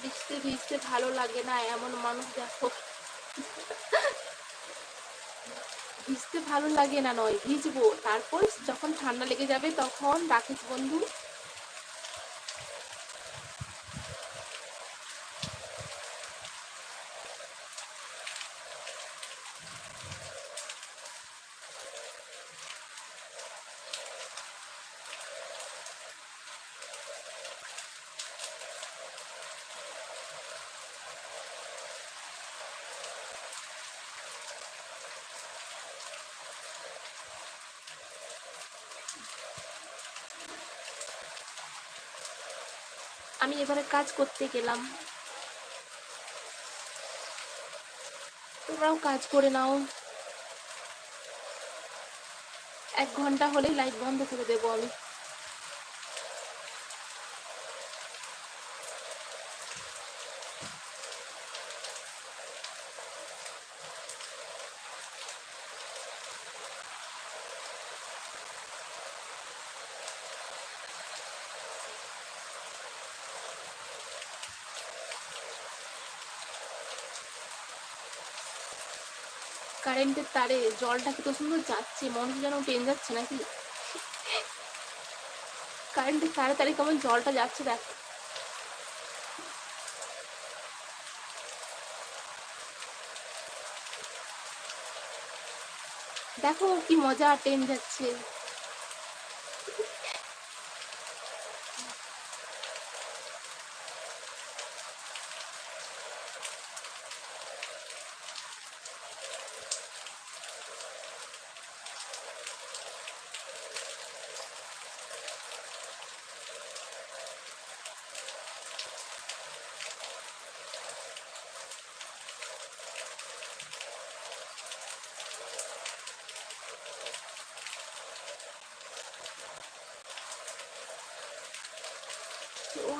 বৃষ্টিতে ভিজতে ভালো লাগে না, এমন মানুষ দেখো। ভিজতে ভালো লাগে না নয়, ভিজবো। তারপর যখন ঠান্ডা লেগে যাবে, তখন রাখিস বন্ধু আমি এবারে কাজ করতে গেলাম। তোমরাও কাজ করে নাও। এক ঘণ্টা হলেই লাইট বন্ধ করে দেবো আমি। কারেন্টের তারে জলটা কত সুন্দর যাচ্ছে? মনে যেন ট্রেন যাচ্ছে নাকি? কারেন্টের তারে তারে কেমন জলটা যাচ্ছে দেখ। দেখো কি মজা ট্রেন যাচ্ছে।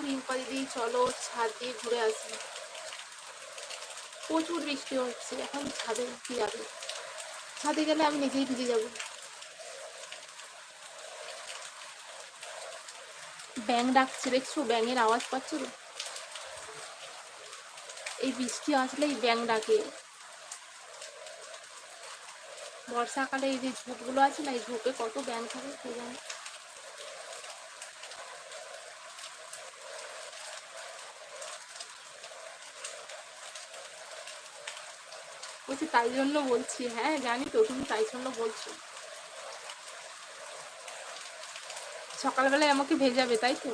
রিম্পা দিদি চলো ছাদ দিয়ে ঘুরে আসি। প্রচুর বৃষ্টি হচ্ছে, এখন ছাদে কি যাবে? ছাদে গেলে আমি নিজেই ভিজে যাব। ব্যাং ডাকছে, দেখছ? ব্যাঙের আওয়াজ পাচ্ছ এই বৃষ্টি আসলেই ব্যাং ডাকে। বর্ষাকালে এই যে ঝোপগুলো আছে না, এই ঝোপে কত ব্যাং থাকে কে জানে? বলছি, তাই জন্য বলছি। হ্যাঁ জানি তো, তুমি তাই জন্য বলছো। সকালবেলায় আমাকে ভেজাবে, তাই তো?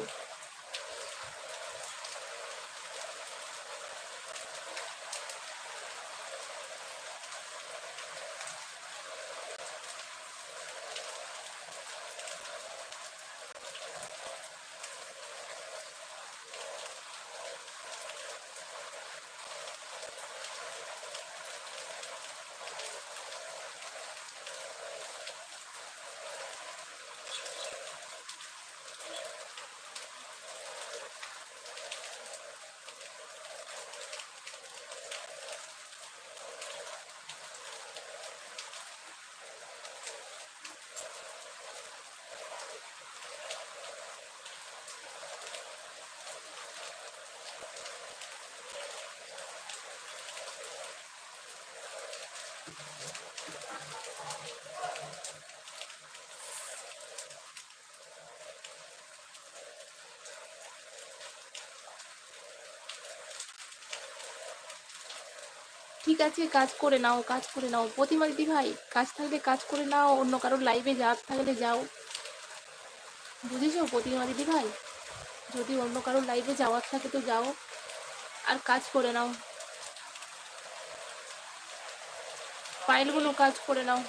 ঠিক আছে, কাজ করে নাও, কাজ করে নাও। প্রতিমা দিদি ভাই, কাজ থাকলে কাজ করে নাও, অন্য কারোর লাইভে যা থাকলে যাও। বুঝেছ প্রতিমা দিদি ভাই? যদি অন্য কারোর লাইভে যাওয়ার থাকে তো যাও, আর কাজ করে নাও। ফাইলগুলো কাজ করে নাও।